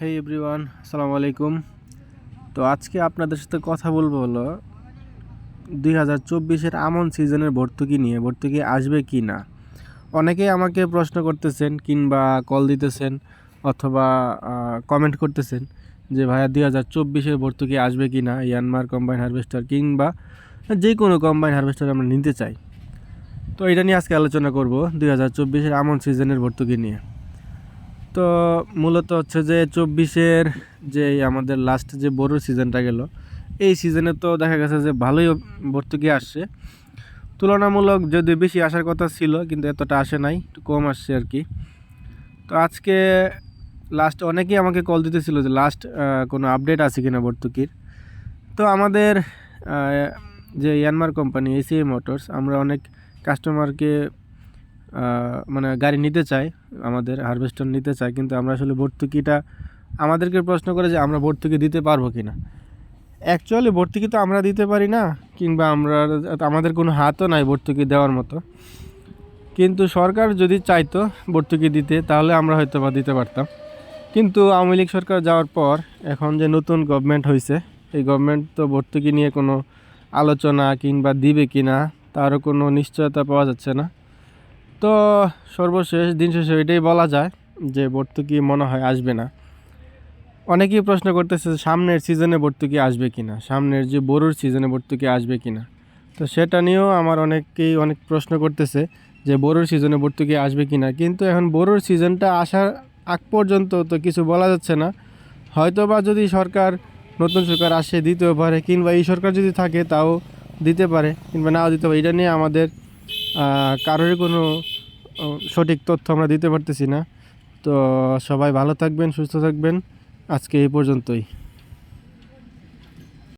হেই everyone আসসালামু আলাইকুম। তো আজকে আপনাদের সাথে কথা বলব হলো দুই হাজার চব্বিশের আমন সিজনের ভর্তুকি নিয়ে, ভর্তুকি আসবে কি না? অনেকেই আমাকে প্রশ্ন করতেছেন কিংবা কল দিতেছেন অথবা কমেন্ট করতেছেন যে, ভাইয়া, দুই হাজার চব্বিশের ভর্তুকি আসবে কি না? ইয়ানমার কম্বাইন হারভেস্টার কিংবা যে কোনো কম্বাইন হারভেস্টার আমরা নিতে চাই। তো এটা নিয়ে আজকে আলোচনা করব দুই হাজার চব্বিশের আমন সিজনের ভর্তুকি নিয়ে। তো মূলত হচ্ছে যে চব্বিশের যে আমাদের লাস্ট যে বড় সিজনটা গেল, এই সিজনে তো দেখা গেছে যে ভালোই ভর্তুকি আসছে। তুলনামূলক যদি বেশি আসার কথা ছিল, কিন্তু এতটা আসে নাই, একটু কম আসছে আর কি। তো আজকে লাস্ট অনেকেই আমাকে কল দিতেছিল যে লাস্ট কোনো আপডেট আছে কিনা ভর্তুকির। তো আমাদের যে ইয়ানমার কোম্পানি এসিএ মোটরস আমরা অনেক কাস্টমারকে মানে গাড়ি নিতে চাই আমাদের হারভেস্টার নিতে চাই কিন্তু আমরা আসলে ভর্তুকিটা, আমাদেরকে প্রশ্ন করে যে আমরা ভর্তুকি দিতে পারব কি না অ্যাকচুয়ালি ভর্তুকি তো আমরা দিতে পারি না, কিংবা আমরা, আমাদের কোনো হাতও নাই ভর্তুকি দেওয়ার মতো। কিন্তু সরকার যদি চাইতো ভর্তুকি দিতে, তাহলে আমরা হয়তো বা দিতে পারতাম। কিন্তু আওয়ামী লীগ সরকার যাওয়ার পর, এখন যে নতুন গভর্নমেন্ট হয়েছে এই গভর্নমেন্ট তো ভর্তুকি নিয়ে কোনো আলোচনা কিংবা দিবে কি না তারও কোনো নিশ্চয়তা পাওয়া যাচ্ছে না। তো সর্বশেষ, দিন শেষে এটাই বলা যায় যে ভর্তুকি মনে হয় আসবে না। অনেকেই প্রশ্ন করতেছে, সামনের সিজনে ভর্তুকি আসবে কি না সামনের যে বড়োর সিজনে ভর্তুকি আসবে কি না তো সেটা নিয়েও আমার অনেকেই অনেক প্রশ্ন করতেছে যে বড়োর সিজনে ভর্তুকি আসবে কি না কিন্তু এখন বড়োর সিজনটা আসার আগ পর্যন্ত তো কিছু বলা যাচ্ছে না। হয়তো বা যদি সরকার, নতুন সরকার আসে দিতেও পারে কিংবা এই সরকার যদি থাকে তাও দিতে পারে, কিংবা নাও দিতে পারে, এটা নিয়ে আমাদের কারোরই কোনো সঠিক তথ্য আমরা দিতে পারতেছি না। তো সবাই ভালো থাকবেন, সুস্থ থাকবেন। আজকে এই পর্যন্তই।